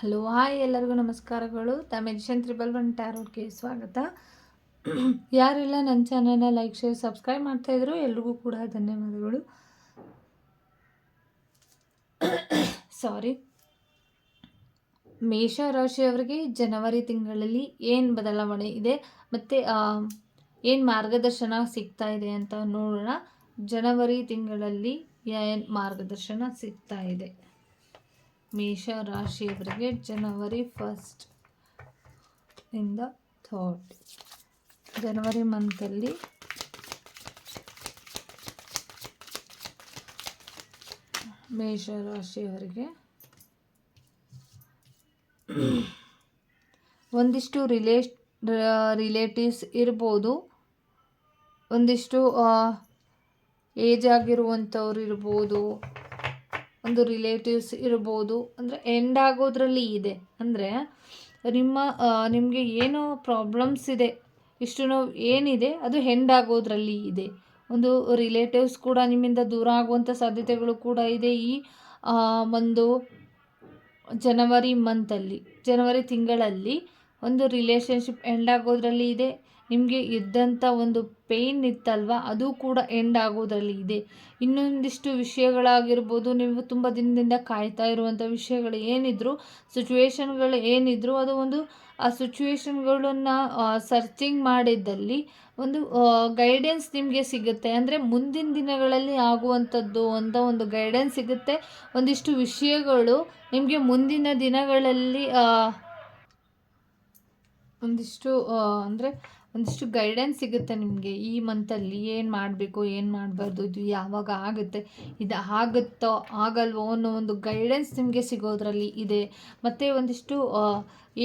Hello, hi ಎಲ್ಲರಿಗೂ ನಮಸ್ಕಾರಗಳು. ತಮ್ಮ ಎಜಿಷನ್ ತ್ರಿಬಲ್ ಒನ್ ಟ್ಯಾರೋಟ್ಗೆ ಸ್ವಾಗತ. ಯಾರೆಲ್ಲ, ನನ್ನ ಚಾನಲ್ನ ಲೈಕ್, ಶೇರ್, ಸಬ್ಸ್ಕ್ರೈಬ್ ಮಾಡ್ತಾಯಿದ್ರು ಎಲ್ರಿಗೂ ಕೂಡ ಧನ್ಯವಾದಗಳು. ಸಾರಿ. ಮೇಷ ರಾಶಿಯವರಿಗೆ ಜನವರಿ ತಿಂಗಳಲ್ಲಿ ಏನು ಬದಲಾವಣೆ ಇದೆ ಮತ್ತು ಏನು ಮಾರ್ಗದರ್ಶನ ಸಿಗ್ತಾ ಇದೆ ಅಂತ ನೋಡೋಣ. ಜನವರಿ ತಿಂಗಳಲ್ಲಿ ಏನು ಮಾರ್ಗದರ್ಶನ ಸಿಗ್ತಾ ಇದೆ? ಮೇಷ ರಾಶಿಯವರಿಗೆ ಜನವರಿ ಫಸ್ಟ್ ಇಂದ ಥರ್ಡ್ ಜನವರಿ ಮಂತಲ್ಲಿ ಮೇಷ ರಾಶಿಯವರಿಗೆ ಒಂದಿಷ್ಟು ರಿಲೇಟ್ ರಿಲೇಟಿವ್ಸ್ ಇರ್ಬೋದು. ಒಂದಿಷ್ಟು ಏಜ್ ಆಗಿರುವಂಥವ್ರು ಇರ್ಬೋದು. ಒಂದು ರಿಲೇಟಿವ್ಸ್ ಇರ್ಬೋದು, ಅಂದರೆ ಎಂಡ್ ಆಗೋದ್ರಲ್ಲಿ ಇದೆ. ಅಂದರೆ ನಿಮ್ಮ ನಿಮಗೆ ಏನು ಪ್ರಾಬ್ಲಮ್ಸ್ ಇದೆ, ಇಷ್ಟು ನೋವು ಏನಿದೆ, ಅದು ಹೆಂಡ್ ಆಗೋದ್ರಲ್ಲಿ ಇದೆ. ಒಂದು ರಿಲೇಟಿವ್ಸ್ ಕೂಡ ನಿಮ್ಮಿಂದ ದೂರ ಆಗುವಂಥ ಸಾಧ್ಯತೆಗಳು ಕೂಡ ಇದೆ ಈ ಒಂದು ಜನವರಿ ಮಂತಲ್ಲಿ ಜನವರಿ ತಿಂಗಳಲ್ಲಿ ಒಂದು ರಿಲೇಷನ್ಶಿಪ್ ಎಂಡ್ ಆಗೋದ್ರಲ್ಲಿ ಇದೆ. ನಿಮಗೆ ಇದ್ದಂಥ ಒಂದು ಪೇಯ್ನ್ ಇತ್ತಲ್ವ? ಅದು ಕೂಡ ಎಂಡ್ ಆಗೋದ್ರಲ್ಲಿ ಇದೆ. ಇನ್ನೊಂದಿಷ್ಟು ವಿಷಯಗಳಾಗಿರ್ಬೋದು, ನೀವು ತುಂಬ ದಿನದಿಂದ ಕಾಯ್ತಾ ಇರುವಂಥ ವಿಷಯಗಳು ಏನಿದ್ರು ಸಿಚುವೇಶನ್ಗಳು ಏನಿದ್ರು, ಅದು ಒಂದು, ಆ ಸಿಚುವೇಶನ್ಗಳನ್ನು ಸರ್ಚಿಂಗ್ ಮಾಡಿದ್ದಲ್ಲಿ ಒಂದು ಗೈಡೆನ್ಸ್ ನಿಮಗೆ ಸಿಗುತ್ತೆ. ಅಂದರೆ ಮುಂದಿನ ದಿನಗಳಲ್ಲಿ ಆಗುವಂಥದ್ದು ಅಂತ ಒಂದು ಗೈಡೆನ್ಸ್ ಸಿಗುತ್ತೆ. ಒಂದಿಷ್ಟು ವಿಷಯಗಳು ನಿಮಗೆ ಮುಂದಿನ ದಿನಗಳಲ್ಲಿ ಒಂದಿಷ್ಟು ಅಂದರೆ ಒಂದಿಷ್ಟು ಗೈಡೆನ್ಸ್ ಸಿಗುತ್ತೆ ನಿಮಗೆ ಈ ಮಂತಲ್ಲಿ ಏನು ಮಾಡಬೇಕು, ಏನು ಮಾಡಬಾರ್ದು, ಇದು ಯಾವಾಗ ಆಗುತ್ತೆ, ಇದು ಆಗುತ್ತೋ ಆಗಲ್ವೋ ಅನ್ನೋ ಒಂದು ಗೈಡೆನ್ಸ್ ನಿಮಗೆ ಸಿಗೋದ್ರಲ್ಲಿ ಇದೆ. ಮತ್ತು ಒಂದಿಷ್ಟು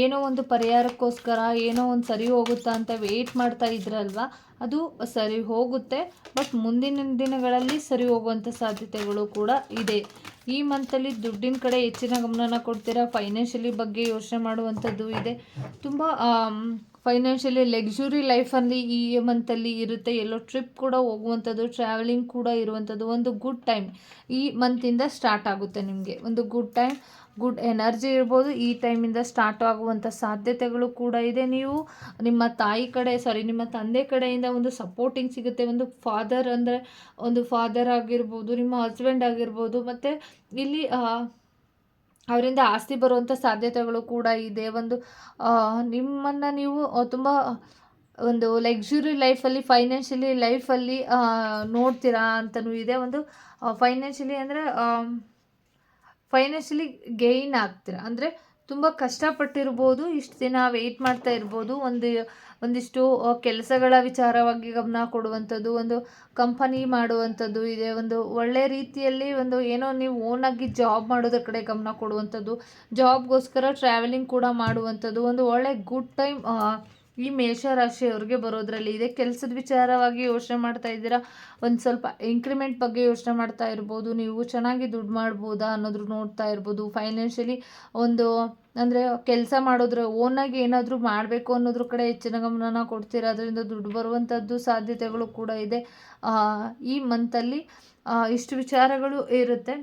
ಏನೋ ಒಂದು ಪರಿಹಾರಕ್ಕೋಸ್ಕರ ಏನೋ ಒಂದು ಸರಿ ಹೋಗುತ್ತಾ ಅಂತ ವೆಯ್ಟ್ ಮಾಡ್ತಾ ಇದ್ರಲ್ವ, ಅದು ಸರಿ ಹೋಗುತ್ತೆ ಬಟ್ ಮುಂದಿನ ದಿನಗಳಲ್ಲಿ ಸರಿ ಹೋಗುವಂಥ ಸಾಧ್ಯತೆಗಳು ಕೂಡ ಇದೆ. ಈ ಮಂತಲ್ಲಿ ದುಡ್ಡಿನ ಕಡೆ ಹೆಚ್ಚಿನ ಗಮನನ ಕೊಡ್ತೀರಾ? ಫೈನಾನ್ಷಿಯಲಿ ಬಗ್ಗೆ ಯೋಚನೆ ಮಾಡುವಂಥದ್ದು ಇದೆ. ತುಂಬ ಫೈನಾನ್ಷಿಯಲಿ ಲಕ್ಸುರಿ ಲೈಫಲ್ಲಿ ಈ ಮಂತಲ್ಲಿ ಇರುತ್ತೆ. ಎಲ್ಲೋ ಟ್ರಿಪ್ ಕೂಡ ಹೋಗುವಂಥದ್ದು ಟ್ರಾವೆಲಿಂಗ್ ಕೂಡ ಇರುವಂಥದ್ದು ಒಂದು ಗುಡ್ ಟೈಮ್ ಈ ಮಂತಿಂದ ಸ್ಟಾರ್ಟ್ ಆಗುತ್ತೆ ನಿಮಗೆ. ಒಂದು ಗುಡ್ ಟೈಮ್ ಗುಡ್ ಎನರ್ಜಿ ಇರ್ಬೋದು. ಈ ಟೈಮಿಂದ ಸ್ಟಾರ್ಟ್ ಆಗುವಂಥ ಸಾಧ್ಯತೆಗಳು ಕೂಡ ಇದೆ. ನೀವು ನಿಮ್ಮ ತಾಯಿ ಕಡೆ ಸಾರಿ ನಿಮ್ಮ ತಂದೆ ಕಡೆಯಿಂದ ಒಂದು ಸಪೋರ್ಟಿಂಗ್ ಸಿಗುತ್ತೆ. ಒಂದು ಫಾದರ್ ಅಂದರೆ, ಒಂದು ಫಾದರ್ ಆಗಿರ್ಬೋದು, ನಿಮ್ಮ ಹಸ್ಬೆಂಡ್ ಆಗಿರ್ಬೋದು. ಮತ್ತು ಇಲ್ಲಿ ಅವರಿಂದ ಆಸ್ತಿ ಬರುವಂಥ ಸಾಧ್ಯತೆಗಳು ಕೂಡ ಇದೆ. ಒಂದು ನಿಮ್ಮನ್ನು ನೀವು ತುಂಬ, ಒಂದು ಲಕ್ಸುರಿ ಲೈಫಲ್ಲಿ ಫೈನಾನ್ಷಿಯಲಿ ಲೈಫಲ್ಲಿ ನೋಡ್ತೀರಾ ಅಂತಲೂ ಇದೆ. ಒಂದು ಫೈನಾನ್ಷಿಯಲಿ ಅಂದರೆ ಫೈನಾನ್ಷಿಯಲಿ ಗೇಯ್ನ್ ಆಗ್ತೀರ? ಅಂದರೆ ತುಂಬ ಕಷ್ಟಪಟ್ಟಿರ್ಬೋದು, ಇಷ್ಟು ದಿನ ವೆಯ್ಟ್ ಮಾಡ್ತಾ ಇರ್ಬೋದು. ಒಂದು ಒಂದಿಷ್ಟು ಕೆಲಸಗಳ ವಿಚಾರವಾಗಿ ಗಮನ ಕೊಡುವಂಥದ್ದು, ಒಂದು ಕಂಪನಿ ಮಾಡುವಂಥದ್ದು ಇದೆ. ಒಂದು ಒಳ್ಳೆ ರೀತಿಯಲ್ಲಿ ಒಂದು ಏನೋ ನೀವು ಓನಾಗಿ ಜಾಬ್ ಮಾಡೋದ್ರ ಕಡೆ ಗಮನ ಕೊಡುವಂಥದ್ದು ಜಾಬ್ಗೋಸ್ಕರ ಟ್ರಾವೆಲಿಂಗ್ ಕೂಡ ಮಾಡುವಂಥದ್ದು, ಒಂದು ಒಳ್ಳೆ ಗುಡ್ ಟೈಮ್ ಈ ಮೇಷರಾಶಿಯವ್ರಿಗೆ ಬರೋದ್ರಲ್ಲಿ ಇದೆ. ಕೆಲಸದ ವಿಚಾರವಾಗಿ ಯೋಚನೆ ಮಾಡ್ತಾ ಇದ್ದೀರಾ? ಒಂದು ಸ್ವಲ್ಪ ಇಂಕ್ರಿಮೆಂಟ್ ಬಗ್ಗೆ ಯೋಚನೆ ಮಾಡ್ತಾ ಇರ್ಬೋದು. ನೀವು ಚೆನ್ನಾಗಿ ದುಡ್ಡು ಮಾಡ್ಬೋದಾ ಅನ್ನೋದ್ರು ನೋಡ್ತಾ ಇರ್ಬೋದು. ಫೈನಾನ್ಷಿಯಲಿ ಒಂದು ಅಂದರೆ ಕೆಲಸ ಮಾಡೋದ್ರ ಓನಾಗಿ ಏನಾದರೂ ಮಾಡಬೇಕು ಅನ್ನೋದ್ರ ಕಡೆ ಹೆಚ್ಚಿನ ಗಮನನ ಕೊಡ್ತೀರಾ? ಅದರಿಂದ ದುಡ್ಡು ಬರುವಂಥದ್ದು ಸಾಧ್ಯತೆಗಳು ಕೂಡ ಇದೆ. ಈ ಮಂತಲ್ಲಿ ಇಷ್ಟು ವಿಚಾರಗಳು ಇರುತ್ತೆ.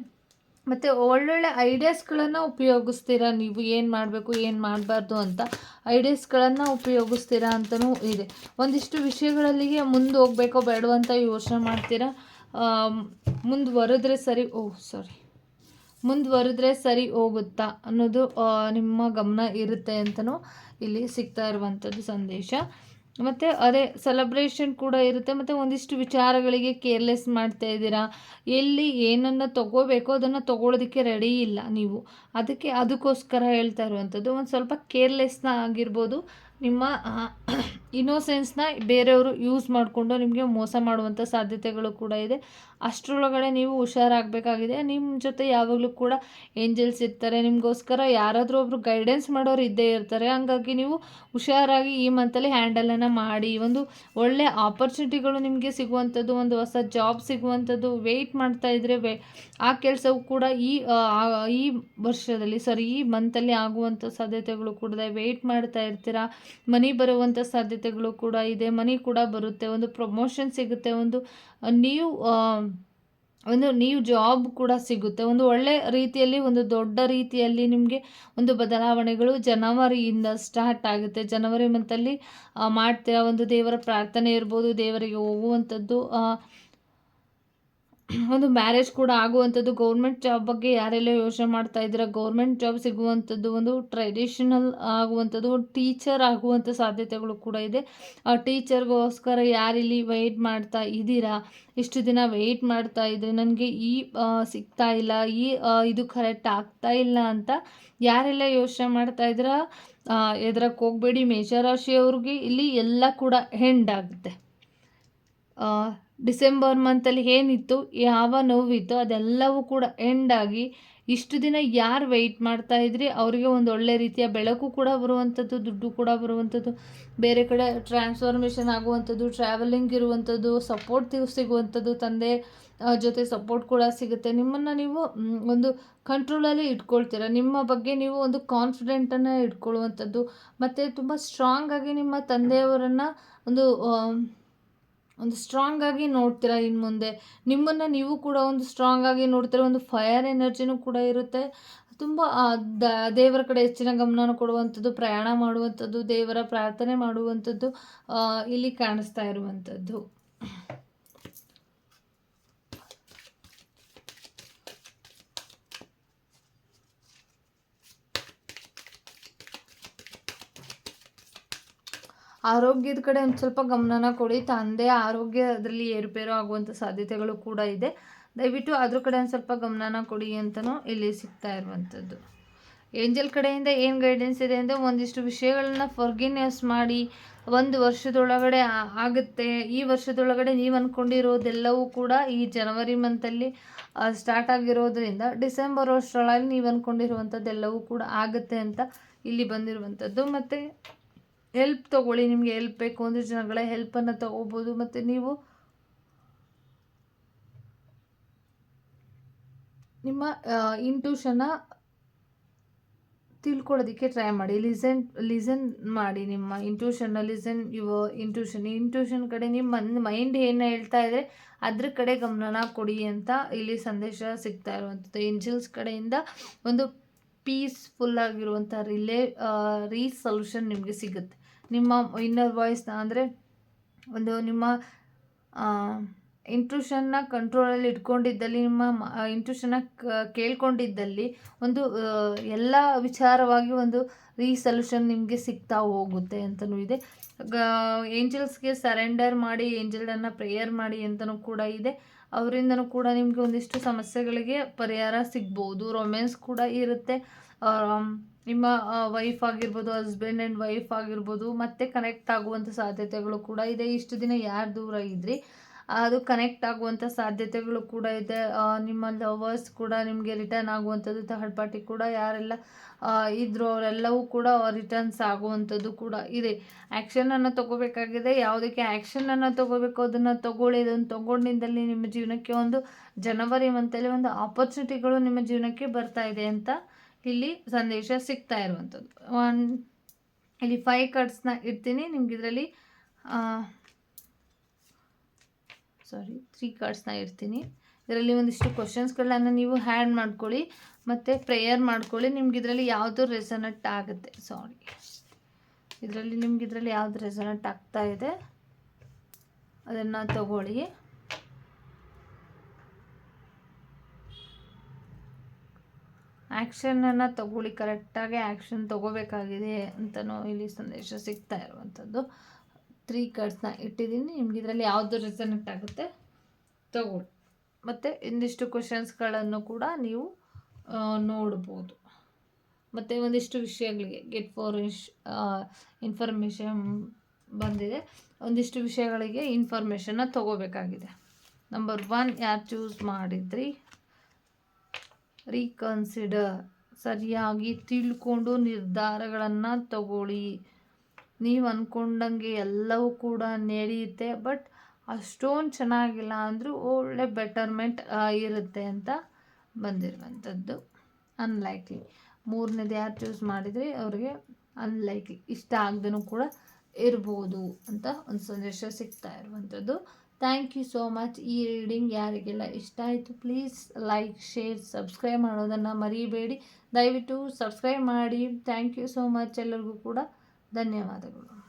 ಮತ್ತು ಒಳ್ಳೊಳ್ಳೆ ಐಡಿಯಾಸ್ಗಳನ್ನು ಉಪಯೋಗಿಸ್ತೀರಾ ನೀವು? ಏನು ಮಾಡಬೇಕು, ಏನು ಮಾಡಬಾರ್ದು ಅಂತ ಐಡಿಯಾಸ್ಗಳನ್ನು ಉಪಯೋಗಿಸ್ತೀರಾ ಅಂತಲೂ ಇದೆ. ಒಂದಿಷ್ಟು ವಿಷಯಗಳಲ್ಲಿಗೆ ಮುಂದೆ ಹೋಗ್ಬೇಕೋ ಬೇಡೋ ಅಂತ ಯೋಚನೆ ಮಾಡ್ತೀರಾ? ಮುಂದುವರೆದ್ರೆ ಸರಿ ಓಹ್ ಸಾರಿ ಮುಂದುವರೆದ್ರೆ ಸರಿ ಹೋಗುತ್ತಾ ಅನ್ನೋದು ನಿಮ್ಮ ಗಮನ ಇರುತ್ತೆ ಅಂತಲೂ ಇಲ್ಲಿ ಸಿಗ್ತಾ ಇರುವಂಥದ್ದು ಸಂದೇಶ. ಮತ್ತು ಅದೇ ಸೆಲೆಬ್ರೇಷನ್ ಕೂಡ ಇರುತ್ತೆ. ಮತ್ತು ಒಂದಿಷ್ಟು ವಿಚಾರಗಳಿಗೆ ಕೇರ್ಲೆಸ್ ಮಾಡ್ತಾ ಇದ್ದೀರಾ? ಎಲ್ಲಿ ಏನನ್ನು ತೊಗೋಬೇಕೋ ಅದನ್ನು ತೊಗೊಳೋದಕ್ಕೆ ರೆಡಿ ಇಲ್ಲ ನೀವು. ಅದಕ್ಕೆ ಅದಕ್ಕೋಸ್ಕರ ಹೇಳ್ತಾ ಇರುವಂಥದ್ದು. ಒಂದು ಸ್ವಲ್ಪ ಕೇರ್ಲೆಸ್ನ ಆಗಿರ್ಬೋದು. ನಿಮ್ಮ ಇನ್ನೋಸೆನ್ಸ್ನ ಬೇರೆಯವರು ಯೂಸ್ ಮಾಡಿಕೊಂಡು ನಿಮಗೆ ಮೋಸ ಮಾಡುವಂಥ ಸಾಧ್ಯತೆಗಳು ಕೂಡ ಇದೆ. ಅಷ್ಟರೊಳಗಡೆ ನೀವು ಹುಷಾರಾಗಬೇಕಾಗಿದೆ. ನಿಮ್ಮ ಜೊತೆ ಯಾವಾಗಲೂ ಕೂಡ ಏಂಜಲ್ಸ್ ಇರ್ತಾರೆ. ನಿಮಗೋಸ್ಕರ ಯಾರಾದರೂ ಒಬ್ಬರು ಗೈಡೆನ್ಸ್ ಮಾಡೋರು ಇದ್ದೇ ಇರ್ತಾರೆ. ಹಂಗಾಗಿ ನೀವು ಹುಷಾರಾಗಿ ಈ ಮಂತಲ್ಲಿ ಹ್ಯಾಂಡಲನ್ನು ಮಾಡಿ ಒಂದು ಒಳ್ಳೆ ಆಪರ್ಚುನಿಟಿಗಳು ನಿಮಗೆ ಸಿಗುವಂಥದ್ದು, ಒಂದು ಹೊಸ ಜಾಬ್ ಸಿಗುವಂಥದ್ದು ವೆಯ್ಟ್ ಮಾಡ್ತಾ ಇದ್ದರೆ ವೇ ಆ ಕೆಲಸವು ಕೂಡ ಈ ಈ ವರ್ಷದಲ್ಲಿ ಸಾರಿ ಈ ಮಂತಲ್ಲಿ ಆಗುವಂಥ ಸಾಧ್ಯತೆಗಳು ಕೂಡ ವೆಯ್ಟ್ ಮಾಡ್ತಾ ಇರ್ತೀರಾ? ಮನಿ ಬರುವಂಥ ಸಾಧ್ಯತೆಗಳು ಕೂಡ ಇದೆ. ಮನಿ ಕೂಡ ಬರುತ್ತೆ. ಒಂದು ಪ್ರಮೋಷನ್ ಸಿಗುತ್ತೆ. ಒಂದು ನೀವು ಒಂದು ನೀವು ಜಾಬ್ ಕೂಡ ಸಿಗುತ್ತೆ. ಒಂದು ಒಳ್ಳೆ ರೀತಿಯಲ್ಲಿ, ಒಂದು ದೊಡ್ಡ ರೀತಿಯಲ್ಲಿ ನಿಮಗೆ ಒಂದು ಬದಲಾವಣೆಗಳು ಜನವರಿಯಿಂದ ಸ್ಟಾರ್ಟ್ ಆಗುತ್ತೆ. ಜನವರಿ ಮಂತಲ್ಲಿ ಮಾಡ್ತೀರಾ ಒಂದು ದೇವರ ಪ್ರಾರ್ಥನೆ ಇರ್ಬೋದು, ದೇವರಿಗೆ ಹೋಗುವಂಥದ್ದು ಒಂದು ಮ್ಯಾರೇಜ್ ಕೂಡ ಆಗುವಂಥದ್ದು. ಗೌರ್ಮೆಂಟ್ ಜಾಬ್ ಬಗ್ಗೆ ಯಾರೆಲ್ಲ ಯೋಚನೆ ಮಾಡ್ತಾ ಇದ್ದೀರಾ ಗೌರ್ಮೆಂಟ್ ಜಾಬ್ ಸಿಗುವಂಥದ್ದು ಒಂದು ಟ್ರೆಡಿಷನಲ್ ಆಗುವಂಥದ್ದು ಟೀಚರ್ ಆಗುವಂಥ ಸಾಧ್ಯತೆಗಳು ಕೂಡ ಇದೆ. ಆ ಟೀಚರ್ಗೋಸ್ಕರ ಯಾರಿಲ್ಲಿ ವೆಯ್ಟ್ ಮಾಡ್ತಾ ಇದ್ದೀರಾ? ಇಷ್ಟು ದಿನ ವೆಯ್ಟ್ ಮಾಡ್ತಾ ಇದ್ದರೆ ನನಗೆ ಈ ಸಿಗ್ತಾ ಇಲ್ಲ, ಈ ಇದು ಕರೆಕ್ಟ್ ಆಗ್ತಾ ಇಲ್ಲ ಅಂತ ಯಾರೆಲ್ಲ ಯೋಚನೆ ಮಾಡ್ತಾ ಇದ್ದೀರಾ ಎದ್ರಕ್ಕೆ ಹೋಗಬೇಡಿ. ಮೇಷರಾಶಿಯವ್ರಿಗೆ ಇಲ್ಲಿ ಎಲ್ಲ ಕೂಡ ಹೆಂಡ್ ಆಗುತ್ತೆ. ಡಿಸೆಂಬರ್ ಮಂತಲ್ಲಿ ಏನಿತ್ತು, ಯಾವ ನೋವಿತ್ತು, ಅದೆಲ್ಲವೂ ಕೂಡ ಎಂಡ್ ಆಗಿ ಇಷ್ಟು ದಿನ ಯಾರು ವೆಯ್ಟ್ ಮಾಡ್ತಾ ಇದ್ರಿ? ಅವರಿಗೆ ಒಂದು ಒಳ್ಳೆ ರೀತಿಯ ಬೆಳಕು ಕೂಡ ಬರುವಂಥದ್ದು ದುಡ್ಡು ಕೂಡ ಬರುವಂಥದ್ದು ಬೇರೆ ಕಡೆ ಟ್ರಾನ್ಸ್ಫಾರ್ಮೇಷನ್ ಆಗುವಂಥದ್ದು ಟ್ರಾವೆಲಿಂಗ್ ಇರುವಂಥದ್ದು ಸಪೋರ್ಟ್ ಸಿಗುವಂಥದ್ದು ತಂದೆ ಜೊತೆ ಸಪೋರ್ಟ್ ಕೂಡ ಸಿಗುತ್ತೆ. ನಿಮ್ಮನ್ನು ನೀವು ಒಂದು ಕಂಟ್ರೋಲಲ್ಲಿ ಇಟ್ಕೊಳ್ತೀರ. ನಿಮ್ಮ ಬಗ್ಗೆ ನೀವು ಒಂದು ಕಾನ್ಫಿಡೆಂಟನ್ನು ಇಟ್ಕೊಳ್ಳುವಂಥದ್ದು ಮತ್ತು ತುಂಬ ಸ್ಟ್ರಾಂಗಾಗಿ ನಿಮ್ಮ ತಂದೆಯವರನ್ನು ಒಂದು ಒಂದು ಸ್ಟ್ರಾಂಗ್ ಆಗಿ ನೋಡ್ತೀರಾ ಇನ್ನು ಮುಂದೆ? ನಿಮ್ಮನ್ನು ನೀವು ಕೂಡ ಒಂದು ಸ್ಟ್ರಾಂಗ್ ಆಗಿ ನೋಡ್ತೀರಾ, ಒಂದು ಫಯರ್ ಎನರ್ಜಿನೂ ಕೂಡ ಇರುತ್ತೆ. ತುಂಬ ದ, ದೇವರ ಕಡೆ ಹೆಚ್ಚಿನ ಗಮನ ಕೊಡುವಂಥದ್ದು, ಪ್ರಯಾಣ ಮಾಡುವಂಥದ್ದು, ದೇವರ ಪ್ರಾರ್ಥನೆ ಮಾಡುವಂಥದ್ದು ಇಲ್ಲಿ ಕಾಣಿಸ್ತಾ ಇರುವಂಥದ್ದು. ಆರೋಗ್ಯದ ಕಡೆ ಒಂದು ಸ್ವಲ್ಪ ಗಮನನ ಕೊಡಿ. ತಂದೆ ಆರೋಗ್ಯದಲ್ಲಿ ಏರುಪೇರು ಆಗುವಂಥ ಸಾಧ್ಯತೆಗಳು ಕೂಡ ಇದೆ. ದಯವಿಟ್ಟು ಅದ್ರ ಕಡೆ ಒಂದು ಸ್ವಲ್ಪ ಗಮನನ ಕೊಡಿ ಅಂತಲೂ ಇಲ್ಲಿ ಸಿಗ್ತಾ ಇರುವಂಥದ್ದು ಏಂಜಲ್ ಕಡೆಯಿಂದ ಏನು ಗೈಡೆನ್ಸ್ ಇದೆ ಅಂದರೆ ಒಂದಿಷ್ಟು ವಿಷಯಗಳನ್ನ ಫರ್ಗಿನೆಸ್ ಮಾಡಿ, ಒಂದು ವರ್ಷದೊಳಗಡೆ ಆಗುತ್ತೆ. ಈ ವರ್ಷದೊಳಗಡೆ ನೀವು ಅಂದ್ಕೊಂಡಿರೋದೆಲ್ಲವೂ ಕೂಡ ಈ ಜನವರಿ ಮಂತಲ್ಲಿ ಸ್ಟಾರ್ಟ್ ಆಗಿರೋದ್ರಿಂದ ಡಿಸೆಂಬರ್ ವರ್ಷದೊಳಗೆ ನೀವು ಅಂದ್ಕೊಂಡಿರುವಂಥದ್ದೆಲ್ಲವೂ ಕೂಡ ಆಗುತ್ತೆ ಅಂತ ಇಲ್ಲಿ ಬಂದಿರುವಂಥದ್ದು ಮತ್ತು ಹೆಲ್ಪ್ ತೊಗೊಳ್ಳಿ, ನಿಮಗೆ ಹೆಲ್ಪ್ ಬೇಕು ಅಂದರೆ ಜನಗಳ ಹೆಲ್ಪನ್ನು ತಗೋಬೋದು. ಮತ್ತು ನೀವು ನಿಮ್ಮ ಇಂಟ್ಯೂಷನ್ನ ತಿಳ್ಕೊಳ್ಳೋದಕ್ಕೆ ಟ್ರೈ ಮಾಡಿ. ಲಿಸನ್ ಲಿಸನ್ ಮಾಡಿ ನಿಮ್ಮ ಇಂಟ್ಯೂಷನ್ನ ಲಿಸನ್ ಯುವ ಇಂಟ್ಯೂಷನ್ ಇಂಟ್ಯೂಷನ್ ಕಡೆ ನಿಮ್ಮ ಮೈಂಡ್ ಏನು ಹೇಳ್ತಾ ಇದ್ದರೆ ಅದ್ರ ಕಡೆ ಗಮನನ ಕೊಡಿ ಅಂತ ಇಲ್ಲಿ ಸಂದೇಶ ಸಿಗ್ತಾ ಇರುವಂಥದ್ದು. ಏಂಜಲ್ಸ್ ಕಡೆಯಿಂದ ಒಂದು ಪೀಸ್ಫುಲ್ ಆಗಿರುವಂಥ ರಿಲೇ ರೀಸಲ್ಯೂಷನ್ ನಿಮಗೆ ಸಿಗುತ್ತೆ. ನಿಮ್ಮ ಇನ್ನರ್ ವಾಯ್ಸ್ನ ಅಂದರೆ ಒಂದು ನಿಮ್ಮ ಇಂಟ್ಯೂಷನ್ನ ಕಂಟ್ರೋಲಲ್ಲಿ ಇಟ್ಕೊಂಡಿದ್ದಲ್ಲಿ, ನಿಮ್ಮ ಇಂಟ್ಯೂಷನ್ನ ಕೇಳ್ಕೊಂಡಿದ್ದಲ್ಲಿ ಒಂದು ಎಲ್ಲ ವಿಚಾರವಾಗಿ ಒಂದು ರೀಸಲ್ಯೂಷನ್ ನಿಮಗೆ ಸಿಗ್ತಾ ಹೋಗುತ್ತೆ ಅಂತಲೂ ಇದೆ. ಏಂಜಲ್ಸ್ಗೆ ಸರೆಂಡರ್ ಮಾಡಿ ಏಂಜಲನ್ನು ಪ್ರೇಯರ್ ಮಾಡಿ ಅಂತಲೂ ಕೂಡ ಇದೆ. ಅವರಿಂದನೂ ಕೂಡ ನಿಮಗೆ ಒಂದಿಷ್ಟು ಸಮಸ್ಯೆಗಳಿಗೆ ಪರಿಹಾರ ಸಿಗ್ಬೋದು ರೊಮ್ಯಾನ್ಸ್ ಕೂಡ ಇರುತ್ತೆ. ನಿಮ್ಮ ವೈಫ್ ಆಗಿರ್ಬೋದು ಹಸ್ಬೆಂಡ್ ಆ್ಯಂಡ್ ವೈಫ್ ಆಗಿರ್ಬೋದು, ಮತ್ತೆ ಕನೆಕ್ಟ್ ಆಗುವಂಥ ಸಾಧ್ಯತೆಗಳು ಕೂಡ ಇದೆ. ಇಷ್ಟು ದಿನ ಯಾರು ದೂರ ಇದ್ರಿ? ಅದು ಕನೆಕ್ಟ್ ಆಗುವಂಥ ಸಾಧ್ಯತೆಗಳು ಕೂಡ ಇದೆ. ನಿಮ್ಮ ಲವರ್ಸ್ ಕೂಡ ನಿಮಗೆ ರಿಟರ್ನ್ ಆಗುವಂಥದ್ದು ಥರ್ಡ್ ಪಾರ್ಟಿ ಕೂಡ ಯಾರೆಲ್ಲ ಇದ್ರು ಅವರೆಲ್ಲವೂ ಕೂಡ ರಿಟರ್ನ್ಸ್ ಆಗುವಂಥದ್ದು ಕೂಡ ಇದೆ. ಆ್ಯಕ್ಷನನ್ನು ತೊಗೋಬೇಕಾಗಿದೆ. ಯಾವುದಕ್ಕೆ ಆ್ಯಕ್ಷನನ್ನು ತೊಗೋಬೇಕು? ಅದನ್ನು ತೊಗೊಳ್ಳಿ. ಅದನ್ನು ತೊಗೊಂಡಿದ್ದಲ್ಲಿ ನಿಮ್ಮ ಜೀವನಕ್ಕೆ ಒಂದು ಜನವರಿ ಮಂತಲ್ಲಿ ಒಂದು ಆಪರ್ಚುನಿಟಿಗಳು ನಿಮ್ಮ ಜೀವನಕ್ಕೆ ಬರ್ತಾ ಇದೆ ಅಂತ ಇಲ್ಲಿ ಸಂದೇಶ ಸಿಗ್ತಾ ಇರುವಂಥದ್ದು. ಒನ್ ಇಲ್ಲಿ ಫೈವ್ ಕಾರ್ಡ್ಸ್ನ ಇಡ್ತೀನಿ. ನಿಮ್ಗೆ ಇದರಲ್ಲಿ ಸಾರಿ ತ್ರೀ ಕಾರ್ಡ್ಸ್ನ ಇಡ್ತೀನಿ. ಇದರಲ್ಲಿ ಒಂದಿಷ್ಟು ಕ್ವಶನ್ಸ್ಗಳನ್ನ ನೀವು ಹ್ಯಾಂಡ್ ಮಾಡ್ಕೊಳ್ಳಿ. ಮತ್ತು ಪ್ರೇಯರ್ ಮಾಡ್ಕೊಳ್ಳಿ. ನಿಮ್ಗೆ ಇದರಲ್ಲಿ ಯಾವುದು ರೆಸನೆಟ್ ಆಗುತ್ತೆ? ಸಾರಿ ಇದರಲ್ಲಿ ನಿಮ್ಗೆ ಇದರಲ್ಲಿ ಯಾವುದು ರೆಸನೆಟ್ ಆಗ್ತಾ ಇದೆ? ಅದನ್ನು ತಗೊಳ್ಳಿ. ಆ್ಯಕ್ಷನನ್ನು ತಗೊಳ್ಳಿ, ಕರೆಕ್ಟಾಗಿ ಆ್ಯಕ್ಷನ್ ತೊಗೋಬೇಕಾಗಿದೆ ಅಂತಲೂ ಇಲ್ಲಿ ಸಂದೇಶ ಸಿಗ್ತಾ ಇರುವಂಥದ್ದು. ತ್ರೀ ಕಾರ್ಡ್ಸ್ನ ಇಟ್ಟಿದ್ದೀನಿ. ನಿಮ್ಗೆ ಇದರಲ್ಲಿ ಯಾವುದು ರೆಸನೆಕ್ಟ್ ಆಗುತ್ತೆ ತಗೊಳ್ಳಿ. ಮತ್ತು ಇಂದಿಷ್ಟು ಕ್ವಶನ್ಸ್ಗಳನ್ನು ಕೂಡ ನೀವು ನೋಡ್ಬೋದು. ಮತ್ತು ಒಂದಿಷ್ಟು ವಿಷಯಗಳಿಗೆ ಗೆಟ್ ಫಾರ್ ಇಶ್ ಇನ್ಫಾರ್ಮೇಷನ್ ಬಂದಿದೆ. ಒಂದಿಷ್ಟು ವಿಷಯಗಳಿಗೆ ಇನ್ಫಾರ್ಮೇಷನ್ನ ತೊಗೋಬೇಕಾಗಿದೆ. ನಂಬರ್ ಒನ್ ಯಾರು ಚೂಸ್ ಮಾಡಿದ್ರಿ? ರೀಕನ್ಸಿಡರ್ ಸರಿಯಾಗಿ ತಿಳ್ಕೊಂಡು ನಿರ್ಧಾರಗಳನ್ನು ತಗೊಳ್ಳಿ. ನೀವು ಅಂದ್ಕೊಂಡಂಗೆ ಎಲ್ಲವೂ ಕೂಡ ನಡೆಯುತ್ತೆ ಬಟ್ ಅಷ್ಟೊಂದು ಚೆನ್ನಾಗಿಲ್ಲ ಅಂದರೂ ಒಳ್ಳೆ ಬೆಟರ್ಮೆಂಟ್ ಇರುತ್ತೆ ಅಂತ ಬಂದಿರುವಂಥದ್ದು. ಅನ್ಲೈಕ್ಲಿ ಮೂರನೇದು ಯಾರು ಚೂಸ್ ಮಾಡಿದರೆ? ಅವ್ರಿಗೆ ಅನ್ಲೈಕ್ಲಿ ಇಷ್ಟ ಆಗದೇನೂ ಕೂಡ ಇರ್ಬೋದು ಅಂತ ಒಂದು ಸಂದೇಶ ಸಿಗ್ತಾ ಇರುವಂಥದ್ದು. ಥ್ಯಾಂಕ್ ಯು ಸೋ ಮಚ್ ಈ ರೀಡಿಂಗ್ ಯಾರಿಗೆಲ್ಲ ಇಷ್ಟ ಆಯಿತು ಪ್ಲೀಸ್ ಲೈಕ್ ಶೇರ್ ಸಬ್ಸ್ಕ್ರೈಬ್ ಮಾಡೋದನ್ನು ಮರಿಬೇಡಿ. ದಯವಿಟ್ಟು ಸಬ್ಸ್ಕ್ರೈಬ್ ಮಾಡಿ. ಥ್ಯಾಂಕ್ ಯು ಸೋ ಮಚ್ ಎಲ್ಲರಿಗೂ ಕೂಡ ಧನ್ಯವಾದಗಳು.